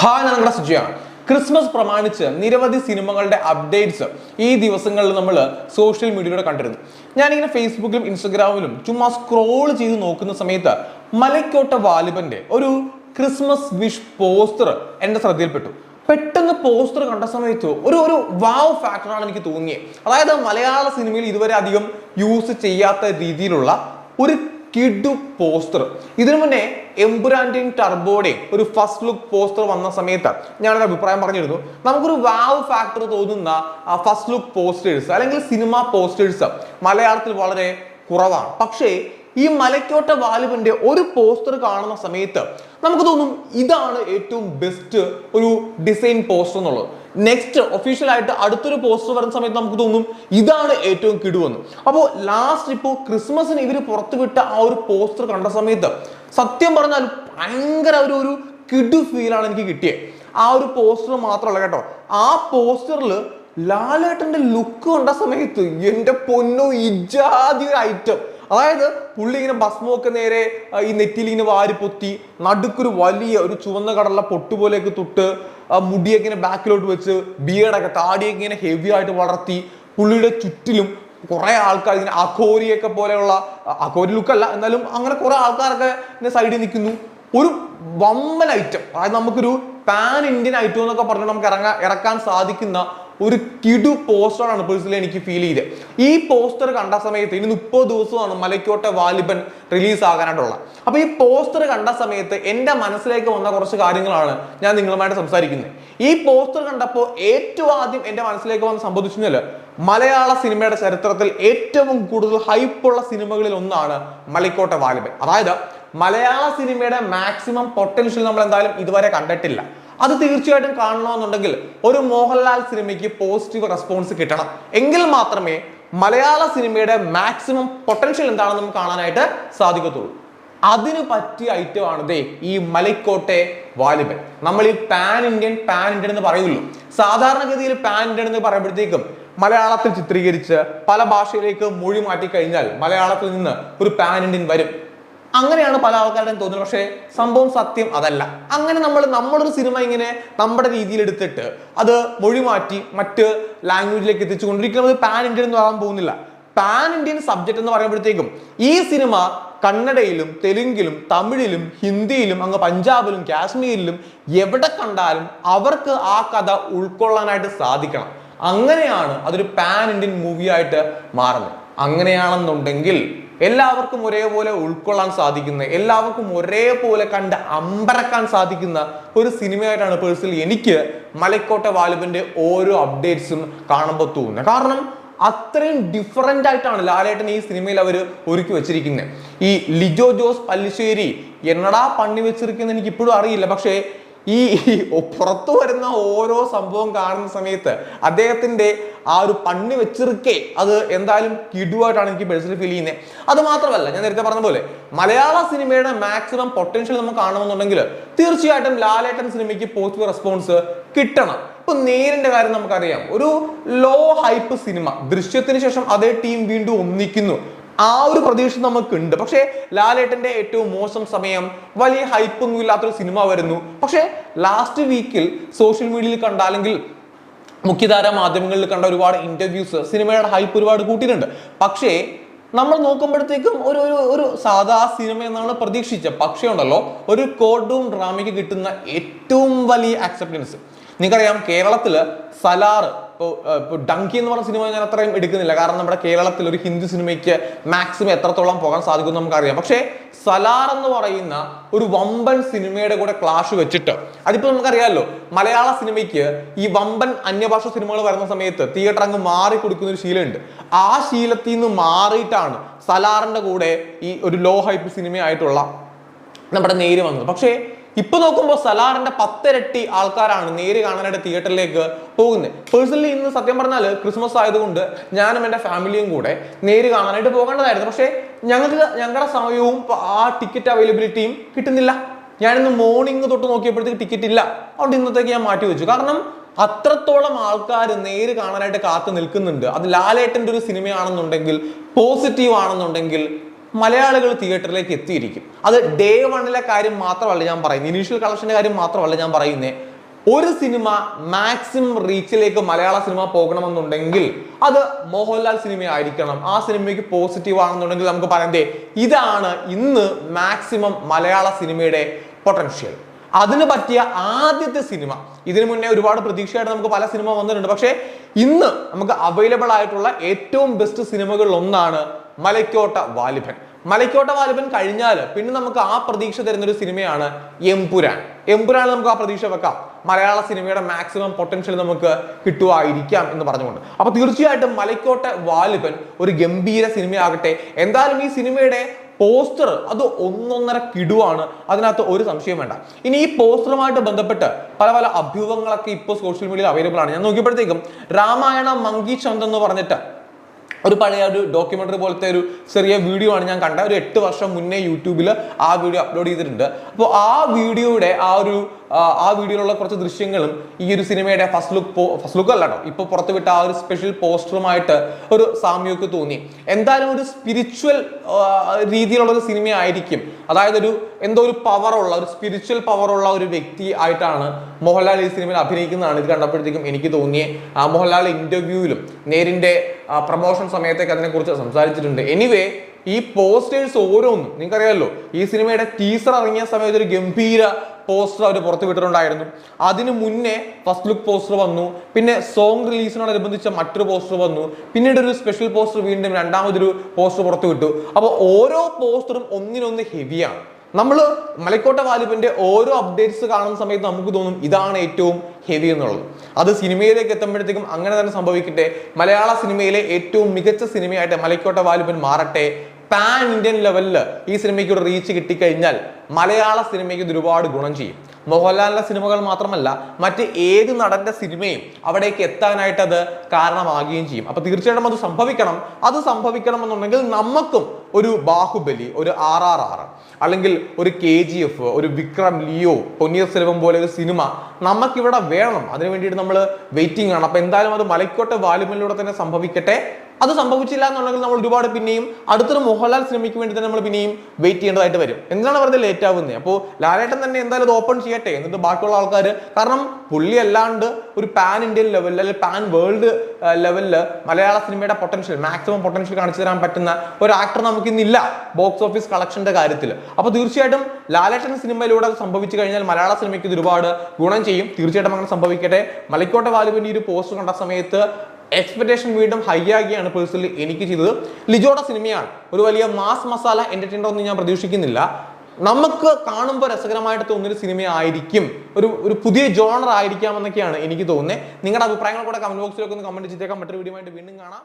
Hi നമ്മുടെ സുജിയാണ്. Christmas പ്രമാണിച്ച് നിരവധി സിനിമകളുടെ അപ്ഡേറ്റ്സ് ഈ ദിവസങ്ങളിൽ നമ്മൾ സോഷ്യൽ മീഡിയയിലൂടെ കണ്ടിരുന്നു. ഞാനിങ്ങനെ ഫേസ്ബുക്കിലും ഇൻസ്റ്റഗ്രാമിലും ചുമ്മാ സ്ക്രോൾ ചെയ്ത് നോക്കുന്ന സമയത്ത് മലക്കോട്ട വാലിബന്റെ ഒരു ക്രിസ്മസ് വിഷ് പോസ്റ്റർ എന്റെ ശ്രദ്ധയിൽപ്പെട്ടു. പെട്ടെന്ന് പോസ്റ്റർ കണ്ട സമയത്ത് ഒരു ഒരു വാവ് ഫാക്ടറാണ് എനിക്ക് തോന്നിയത് അതായത് മലയാള സിനിമയിൽ ഇതുവരെ അധികം യൂസ് ചെയ്യാത്ത രീതിയിലുള്ള ഒരു കിഡു പോസ്റ്റർ. ഇതിനു മുന്നേ എംപുരാന്റെയും ടർബോയുടെയും ഒരു ഫസ്റ്റ് ലുക്ക് പോസ്റ്റർ വന്ന സമയത്ത് ഞാൻ ഒരു അഭിപ്രായം പറഞ്ഞിരുന്നു. നമുക്കൊരു വാവ് ഫാക്ടർ തോന്നുന്ന ഫസ്റ്റ് ലുക്ക് പോസ്റ്റേഴ്സ് അല്ലെങ്കിൽ സിനിമ പോസ്റ്റേഴ്സ് മലയാളത്തിൽ വളരെ കുറവാണ്. പക്ഷേ ഈ മലക്കോട്ട വാലുവിന്റെ ഒരു പോസ്റ്റർ കാണുന്ന സമയത്ത് നമുക്ക് തോന്നും ഇതാണ് ഏറ്റവും ബെസ്റ്റ് ഒരു ഡിസൈൻ പോസ്റ്റർ എന്നുള്ളത്. നെക്സ്റ്റ് ഒഫീഷ്യൽ ആയിട്ട് അടുത്തൊരു പോസ്റ്റർ വരുന്ന സമയത്ത് നമുക്ക് തോന്നും ഇതാണ് ഏറ്റവും കിടുവെന്ന്. അപ്പോൾ ലാസ്റ്റ് ഇപ്പോൾ ക്രിസ്മസിന് ഇവർ പുറത്തുവിട്ട ആ ഒരു പോസ്റ്റർ കണ്ട സമയത്ത് സത്യം പറഞ്ഞാൽ ഭയങ്കര ഒരു ഒരു കിടു ഫീലാണ് എനിക്ക് കിട്ടിയത് ആ ഒരു പോസ്റ്റർ മാത്രമല്ല കേട്ടോ. ആ പോസ്റ്ററിൽ ലാലേട്ടന്റെ ലുക്ക് കണ്ട സമയത്ത് എന്റെ പൊന്നോ ഇജാതി ഒരു ഐറ്റം അതായത് പുള്ളി ഇങ്ങനെ ഭസ്മമൊക്കെ നേരെ ഈ നെറ്റിയിൽ ഇങ്ങനെ വാരി പൊത്തി നടുക്കൊരു വലിയ ഒരു ചുവന്ന കടല പൊട്ടുപോലെയൊക്കെ തൊട്ട് മുടിയൊക്കെ ഇങ്ങനെ ബാക്കിലോട്ട് വെച്ച് ബിയർഡൊക്കെ താടിയൊക്കെ ഇങ്ങനെ ഹെവി ആയിട്ട് വളർത്തി പുള്ളിയുടെ ചുറ്റിലും കുറെ ആൾക്കാർ ഇങ്ങനെ അഖോരിയൊക്കെ പോലെയുള്ള അഖോരി ലുക്കല്ല എന്നാലും അങ്ങനെ കുറെ ആൾക്കാരൊക്കെ ഇങ്ങനെ സൈഡിൽ നിൽക്കുന്നു. ഒരു വമ്പൻ ഐറ്റം അതായത് നമുക്കൊരു പാൻ ഇന്ത്യൻ ഐറ്റം എന്നൊക്കെ പറഞ്ഞിട്ട് നമുക്ക് ഇറങ്ങാൻ ഇറക്കാൻ സാധിക്കുന്ന ഒരു കിടു പോസ്റ്ററാണ് പേഴ്സണലി എനിക്ക് ഫീൽ ചെയ്തത് ഈ പോസ്റ്റർ കണ്ട സമയത്ത് ഇനി മുപ്പത് ദിവസമാണ് മലയ്ക്കോട്ടെ വാലിബൻ റിലീസ് ആകാനായിട്ടുള്ള. അപ്പൊ ഈ പോസ്റ്റർ കണ്ട സമയത്ത് എന്റെ മനസ്സിലേക്ക് വന്ന കുറച്ച് കാര്യങ്ങളാണ് ഞാൻ നിങ്ങളുമായിട്ട് സംസാരിക്കുന്നത്. ഈ പോസ്റ്റർ കണ്ടപ്പോൾ ഏറ്റവും ആദ്യം എന്റെ മനസ്സിലേക്ക് വന്ന് സംബന്ധിച്ചു മലയാള സിനിമയുടെ ചരിത്രത്തിൽ ഏറ്റവും കൂടുതൽ ഹൈപ്പുള്ള സിനിമകളിൽ ഒന്നാണ് മലയ്ക്കോട്ടെ വാലിബൻ. അതായത് മലയാള സിനിമയുടെ മാക്സിമം പൊട്ടൻഷ്യൽ നമ്മൾ എന്തായാലും ഇതുവരെ കണ്ടിട്ടില്ല. അത് തീർച്ചയായിട്ടും കാണണമെന്നുണ്ടെങ്കിൽ ഒരു മോഹൻലാൽ സിനിമയ്ക്ക് പോസിറ്റീവ് റെസ്പോൺസ് കിട്ടണം. എങ്കിൽ മാത്രമേ മലയാള സിനിമയുടെ മാക്സിമം പൊട്ടൻഷ്യൽ എന്താണെന്ന് നമുക്ക് കാണാനായിട്ട് സാധിക്കത്തുള്ളൂ. അതിന് പറ്റിയ ഐറ്റം ആണ് ദേ ഈ മലക്കോട്ടെ വാലിബൻ. നമ്മൾ ഈ പാൻ ഇന്ത്യൻ പാൻ ഇന്ത്യൻ എന്ന് പറയുള്ളൂ സാധാരണഗതിയിൽ പാൻ ഇന്ത്യൻ എന്ന് പറയുമ്പോഴത്തേക്കും മലയാളത്തിൽ ചിത്രീകരിച്ച് പല ഭാഷയിലേക്ക് മൊഴി മാറ്റി കഴിഞ്ഞാൽ മലയാളത്തിൽ നിന്ന് ഒരു പാൻ ഇന്ത്യൻ വരും. അങ്ങനെയാണ് പല ആൾക്കാരുടെയും തോന്നുന്നത് പക്ഷേ സംഭവം സത്യം അതല്ല. അങ്ങനെ നമ്മൾ നമ്മളൊരു സിനിമ ഇങ്ങനെ നമ്മുടെ രീതിയിൽ എടുത്തിട്ട് അത് മൊഴി മാറ്റി മറ്റ് ലാംഗ്വേജിലേക്ക് എത്തിച്ചുകൊണ്ടിരിക്കുന്നത് പാൻ ഇന്ത്യൻ എന്ന് പറയാൻ പോകുന്നില്ല. പാൻ ഇന്ത്യൻ സബ്ജക്ട് എന്ന് പറയുമ്പോഴത്തേക്കും ഈ സിനിമ കന്നഡയിലും തെലുങ്കിലും തമിഴിലും ഹിന്ദിയിലും അങ്ങ് പഞ്ചാബിലും കാശ്മീരിലും എവിടെ കണ്ടാലും അവർക്ക് ആ കഥ ഉൾക്കൊള്ളാനായിട്ട് സാധിക്കണം. അങ്ങനെയാണ് അതൊരു പാൻ ഇന്ത്യൻ മൂവിയായിട്ട് മാറുന്നത്. അങ്ങനെയാണെന്നുണ്ടെങ്കിൽ എല്ലാവർക്കും ഒരേപോലെ ഉൾക്കൊള്ളാൻ സാധിക്കുന്ന എല്ലാവർക്കും ഒരേപോലെ കണ്ട് അമ്പരക്കാൻ സാധിക്കുന്ന ഒരു സിനിമയായിട്ടാണ് പേഴ്സണലി എനിക്ക് മലക്കോട്ട വാലുവിന്റെ ഓരോ അപ്ഡേറ്റ്സും കാണുമ്പോൾ തോന്നുന്നത്. കാരണം അത്രയും ഡിഫറന്റ് ആയിട്ടാണ് ലാലേട്ടൻ ഈ സിനിമയിൽ അവർ ഒരുക്കി വെച്ചിരിക്കുന്നത് ഈ ലിജോ ജോസ് പല്ലിശ്ശേരി എന്നടാ പണി വെച്ചിരിക്കുന്നത് എനിക്ക് ഇപ്പോഴും അറിയില്ല. പക്ഷേ ഈ പുറത്തു വരുന്ന ഓരോ സംഭവം കാണുന്ന സമയത്ത് അദ്ദേഹത്തിന്റെ ആ ഒരു പണി വെച്ചിരിക്കേ അത് എന്തായാലും കിടുവായിട്ടാണ് എനിക്ക് പേഴ്സണലി ഫീൽ ചെയ്യുന്നത് അത് മാത്രമല്ല ഞാൻ നേരത്തെ പറഞ്ഞ പോലെ മലയാള സിനിമയുടെ മാക്സിമം പൊട്ടൻഷ്യൽ നമുക്ക് കാണണമെന്നുണ്ടെങ്കിൽ തീർച്ചയായിട്ടും ലാലേട്ടൻ സിനിമയ്ക്ക് പോസിറ്റീവ് റെസ്പോൺസ് കിട്ടണം. ഇപ്പൊ നേരിന്റെ കാര്യം നമുക്കറിയാം. ഒരു ലോ ഹൈപ്പ് സിനിമ ദൃശ്യത്തിന് ശേഷം അതേ ടീം വീണ്ടും ഒന്നിക്കുന്നു. ആ ഒരു പ്രതീക്ഷ നമുക്കുണ്ട്. പക്ഷേ ലാലേട്ടന്റെ ഏറ്റവും മോശം സമയം വലിയ ഹൈപ്പൊന്നും ഇല്ലാത്തൊരു സിനിമ വരുന്നു. പക്ഷേ ലാസ്റ്റ് വീക്കിൽ സോഷ്യൽ മീഡിയയിൽ കണ്ട അല്ലെങ്കിൽ മുഖ്യധാര മാധ്യമങ്ങളിൽ കണ്ട ഒരുപാട് ഇന്റർവ്യൂസ് സിനിമയുടെ ഹൈപ്പ് ഒരുപാട് കൂട്ടിയിട്ടുണ്ട്. പക്ഷേ നമ്മൾ നോക്കുമ്പോഴത്തേക്കും ഒരു ഒരു ഒരു സാധാ സിനിമ എന്നാണ് പ്രതീക്ഷിച്ചത്. പക്ഷേ ഉണ്ടല്ലോ ഒരു കോഡും ഡ്രാമയ്ക്ക് കിട്ടുന്ന ഏറ്റവും വലിയ ആക്സെപ്റ്റൻസ് നിങ്ങൾക്കറിയാം കേരളത്തിൽ സലാർ ഇപ്പോൾ ഇപ്പോൾ ഡങ്കി എന്ന് പറഞ്ഞ സിനിമ ഞാൻ അത്രയും എടുക്കുന്നില്ല. കാരണം നമ്മുടെ കേരളത്തിൽ ഒരു ഹിന്ദി സിനിമയ്ക്ക് മാക്സിമം എത്രത്തോളം പോകാൻ സാധിക്കും നമുക്കറിയാം. പക്ഷേ സലാർ എന്ന് പറയുന്ന ഒരു വമ്പൻ സിനിമയുടെ കൂടെ ക്ലാഷ് വെച്ചിട്ട് അതിപ്പോൾ നമുക്കറിയാമല്ലോ മലയാള സിനിമയ്ക്ക് ഈ വമ്പൻ അന്യഭാഷ സിനിമകൾ വരുന്ന സമയത്ത് തിയേറ്റർ അങ്ങ് മാറി കൊടുക്കുന്ന ഒരു ശീലമുണ്ട്. ആ ശീലത്തിൽ നിന്ന് മാറിയിട്ടാണ് സലാറിന്റെ കൂടെ ഈ ഒരു ലോ ഹൈപ്പ് സിനിമയായിട്ടുള്ള നമ്മുടെ നേര് വന്നത്. പക്ഷേ ഇപ്പൊ നോക്കുമ്പോൾ സലാറിന്റെ പത്തിരട്ടി ആൾക്കാരാണ് നേര് കാണാനായിട്ട് തിയേറ്ററിലേക്ക് പോകുന്നത് പേഴ്സണലി ഇന്ന് സത്യം പറഞ്ഞാൽ ക്രിസ്മസ് ആയതുകൊണ്ട് ഞാനും എന്റെ ഫാമിലിയും കൂടെ നേര് കാണാനായിട്ട് പോകേണ്ടതായിരുന്നു. പക്ഷേ ഞങ്ങൾക്ക് ഞങ്ങളുടെ സമയവും ആ ടിക്കറ്റ് അവൈലബിലിറ്റിയും കിട്ടുന്നില്ല. ഞാനിന്ന് മോർണിംഗ് തൊട്ട് നോക്കിയപ്പോഴത്തേക്ക് ടിക്കറ്റ് ഇല്ല. അതുകൊണ്ട് ഇന്നത്തേക്ക് ഞാൻ മാറ്റി വെച്ചു. കാരണം അത്രത്തോളം ആൾക്കാർ നേര് കാണാനായിട്ട് കാത്തു നിൽക്കുന്നുണ്ട്. അത് ലാലേട്ടന്റെ ഒരു സിനിമയാണെന്നുണ്ടെങ്കിൽ പോസിറ്റീവ് ആണെന്നുണ്ടെങ്കിൽ മലയാളികൾ തിയേറ്ററിലേക്ക് എത്തിയിരിക്കും. അത് ഡേ വണ്ണിലെ കാര്യം മാത്രമല്ല ഞാൻ പറയുന്നത് ഇനീഷ്യൽ കളക്ഷന്റെ കാര്യം മാത്രമല്ല ഞാൻ പറയുന്നത് ഒരു സിനിമ മാക്സിമം റീച്ചിലേക്ക് മലയാള സിനിമ പോകണമെന്നുണ്ടെങ്കിൽ അത് മോഹൻലാൽ സിനിമ ആയിരിക്കണം ആ സിനിമയ്ക്ക് പോസിറ്റീവ് ആണെന്നുണ്ടെങ്കിൽ നമുക്ക് പറയാം ഇതാണ് ഇന്ന് മാക്സിമം മലയാള സിനിമയുടെ പൊട്ടൻഷ്യൽ അതിന് പറ്റിയ ആദ്യത്തെ സിനിമ. ഇതിനു മുന്നേ ഒരുപാട് പ്രതീക്ഷയായിട്ട് നമുക്ക് പല സിനിമ വന്നിട്ടുണ്ട്. പക്ഷേ ഇന്ന് നമുക്ക് അവൈലബിൾ ആയിട്ടുള്ള ഏറ്റവും ബെസ്റ്റ് സിനിമകളിൽ ഒന്നാണ് മലക്കോട്ട വാലിഭൻ. മലക്കോട്ട വാലിബൻ കഴിഞ്ഞാൽ പിന്നെ നമുക്ക് ആ പ്രതീക്ഷ തരുന്ന ഒരു സിനിമയാണ് എംപുരാൻ. എംപുരാൻ നമുക്ക് ആ പ്രതീക്ഷ വെക്കാം. മലയാള സിനിമയുടെ മാക്സിമം പൊട്ടൻഷ്യൽ നമുക്ക് കിട്ടുമായിരിക്കാം എന്ന് പറഞ്ഞുകൊണ്ട്. അപ്പൊ തീർച്ചയായിട്ടും മലയ്ക്കോട്ടെ വാലിബൻ ഒരു ഗംഭീര സിനിമയാകട്ടെ. എന്തായാലും ഈ സിനിമയുടെ പോസ്റ്റർ അത് ഒന്നൊന്നര കിടുവാണ്. അതിനകത്ത് ഒരു സംശയം വേണ്ട. ഇനി ഈ പോസ്റ്ററുമായിട്ട് ബന്ധപ്പെട്ട് പല പല അഭ്യൂഹങ്ങളൊക്കെ ഇപ്പോൾ സോഷ്യൽ മീഡിയയിൽ അവൈലബിൾ ആണ്. ഞാൻ നോക്കിയപ്പോഴത്തേക്കും രാമായണ മങ്കി ചന്ദ് എന്ന് പറഞ്ഞിട്ട് ഒരു പഴയ ഒരു ഡോക്യുമെന്ററി പോലത്തെ ഒരു ചെറിയ വീഡിയോ ആണ് ഞാൻ കണ്ട ഒരു എട്ട് വർഷം മുന്നേ യൂട്യൂബിൽ ആ വീഡിയോ അപ്ലോഡ് ചെയ്തിട്ടുണ്ട്. അപ്പോൾ ആ വീഡിയോയുടെ ആ ഒരു ആ, വീഡിയോയിലുള്ള കുറച്ച് ദൃശ്യങ്ങളും ഈ ഒരു സിനിമയുടെ ഫസ്റ്റ് ലുക്ക് ഫസ്റ്റ് ലുക്ക് അല്ല കേട്ടോ. ഇപ്പൊ പുറത്തുവിട്ട ആ ഒരു സ്പെഷ്യൽ പോസ്റ്ററുമായിട്ട് ഒരു സാമ്യമൊക്കെ തോന്നി. എന്തായാലും ഒരു സ്പിരിച്വൽ രീതിയിലുള്ള ഒരു സിനിമ ആയിരിക്കും അതായത് ഒരു എന്തോ ഒരു പവറുള്ള ഒരു സ്പിരിച്വൽ പവറുള്ള ഒരു വ്യക്തി ആയിട്ടാണ് മോഹൻലാൽ ഈ സിനിമയിൽ അഭിനയിക്കുന്നതാണ്. ഇത് കണ്ടപ്പോഴത്തേക്കും എനിക്ക് തോന്നിയ മോഹൻലാൽ ഇന്റർവ്യൂവിലും നേരിന്റെ പ്രൊമോഷൻ സമയത്തേക്ക് അതിനെക്കുറിച്ച് സംസാരിച്ചിട്ടുണ്ട്. എനിവേ ഈ പോസ്റ്റേഴ്സ് ഓരോന്നും നിങ്ങൾക്കറിയാമല്ലോ ഈ സിനിമയുടെ ടീസർ ഇറങ്ങിയ സമയത്ത് ഒരു ഗംഭീര പോസ്റ്റർ അവർ പുറത്തു വിട്ടിട്ടുണ്ടായിരുന്നു. അതിന് മുന്നേ ഫസ്റ്റ് ലുക്ക് പോസ്റ്റർ വന്നു പിന്നെ സോങ് റിലീസിനോടനുബന്ധിച്ച മറ്റൊരു പോസ്റ്റർ വന്നു പിന്നീട് ഒരു സ്പെഷ്യൽ പോസ്റ്റർ വീണ്ടും രണ്ടാമതൊരു പോസ്റ്റർ പുറത്തു വിട്ടു. അപ്പോൾ ഓരോ പോസ്റ്ററും ഒന്നിനൊന്ന് ഹെവിയാണ് നമ്മൾ മലക്കോട്ട വാലിബിന്റെ ഓരോ അപ്ഡേറ്റ്സ് കാണുന്ന സമയത്ത് നമുക്ക് തോന്നും ഇതാണ് ഏറ്റവും ഹെവി എന്നുള്ളത്. അത് സിനിമയിലേക്ക് എത്തുമ്പോഴത്തേക്കും അങ്ങനെ തന്നെ സംഭവിക്കട്ടെ. മലയാള സിനിമയിലെ ഏറ്റവും മികച്ച സിനിമയായിട്ട് മലക്കോട്ട വാലിബൻ മാറട്ടെ പാൻ ഇന്ത്യൻ ലെവലിൽ ഈ സിനിമയ്ക്ക് ഒരു റീച്ച് കിട്ടിക്കഴിഞ്ഞാൽ മലയാള സിനിമയ്ക്ക് ഇത് ഒരുപാട് ഗുണം ചെയ്യും. മോഹൻലാലിന്റെ സിനിമകൾ മാത്രമല്ല മറ്റ് ഏത് നടന്റെ സിനിമയും അവിടേക്ക് എത്താനായിട്ട് അത് കാരണമാകുകയും ചെയ്യും. അപ്പൊ തീർച്ചയായിട്ടും അത് സംഭവിക്കണം. അത് സംഭവിക്കണം എന്നുണ്ടെങ്കിൽ നമുക്കും ഒരു ബാഹുബലി ഒരു ആർ ആർ ആർ അല്ലെങ്കിൽ ഒരു കെ ജി എഫ് ഒരു വിക്രം ലിയോ പൊന്നിയർ സെൽവം പോലെ ഒരു സിനിമ നമുക്കിവിടെ വേണം. അതിനു വേണ്ടിയിട്ട് നമ്മൾ വെയിറ്റിംഗ് ആണ്. അപ്പൊ എന്തായാലും അത് മലക്കോട്ടെ വാലുമലിലൂടെ തന്നെ സംഭവിക്കട്ടെ. അത് സംഭവിച്ചില്ല എന്നുണ്ടെങ്കിൽ നമ്മൾ ഒരുപാട് പിന്നെയും അടുത്തൊരു മോഹൻലാൽ സിനിമയ്ക്ക് വേണ്ടി തന്നെ നമ്മൾ പിന്നെയും വെയിറ്റ് ചെയ്യേണ്ടതായിട്ട് വരും. എന്താണ് വെറുതെ ലേറ്റ് ആവുന്നത് അപ്പോൾ ലാലേട്ടൻ തന്നെ എന്തായാലും അത് ഓപ്പൺ ചെയ്യട്ടെ. എന്നിട്ട് ബാക്കിയുള്ള ആൾക്കാർ കാരണം പുള്ളി അല്ലാണ്ട് ഒരു പാൻ ഇന്ത്യൻ ലെവലിൽ അല്ലെങ്കിൽ പാൻ വേൾഡ് ലെവലിൽ മലയാള സിനിമയുടെ പൊട്ടൻഷ്യൽ മാക്സിമം പൊട്ടൻഷ്യൽ കാണിച്ചു തരാൻ പറ്റുന്ന ഒരു ആക്ടർ നമുക്ക് ഇന്നില്ല ബോക്സ് ഓഫീസ് കളക്ഷന്റെ കാര്യത്തിൽ അപ്പോൾ തീർച്ചയായിട്ടും ലാലേട്ടൻ സിനിമയിലൂടെ സംഭവിച്ചു കഴിഞ്ഞാൽ മലയാള സിനിമയ്ക്ക് ഇത് ഒരുപാട് ഗുണം ചെയ്യും. തീർച്ചയായിട്ടും അങ്ങനെ സംഭവിക്കട്ടെ. മലക്കോട്ടെ വാലുവിന്റെ ഈ ഒരു പോസ്റ്റ് കണ്ട സമയത്ത് എക്സ്പെക്ടേഷൻ വീണ്ടും ഹൈ ആകിയാണ് പേഴ്സണലി എനിക്ക് ചെയ്തത്. ലിജോയുടെ സിനിമയാണ് ഒരു വലിയ മാസ് മസാല എന്റർടൈനർ ഒന്നും ഞാൻ പ്രതീക്ഷിക്കുന്നില്ല. നമുക്ക് കാണുമ്പോൾ രസകരമായിട്ട് തോന്നുന്നൊരു സിനിമ ആയിരിക്കും. ഒരു ഒരു പുതിയ ജോണർ ആയിരിക്കാം എന്നൊക്കെയാണ് എനിക്ക് തോന്നുന്നത് നിങ്ങളുടെ അഭിപ്രായങ്ങൾ കൂടെ കമന്റ് ബോക്സിലൊക്കെ ഒന്ന് കമന്റ് ചെയ്തേക്കാം. മറ്റൊരു വീഡിയോ ആയിട്ട് വീണ്ടും കാണാം.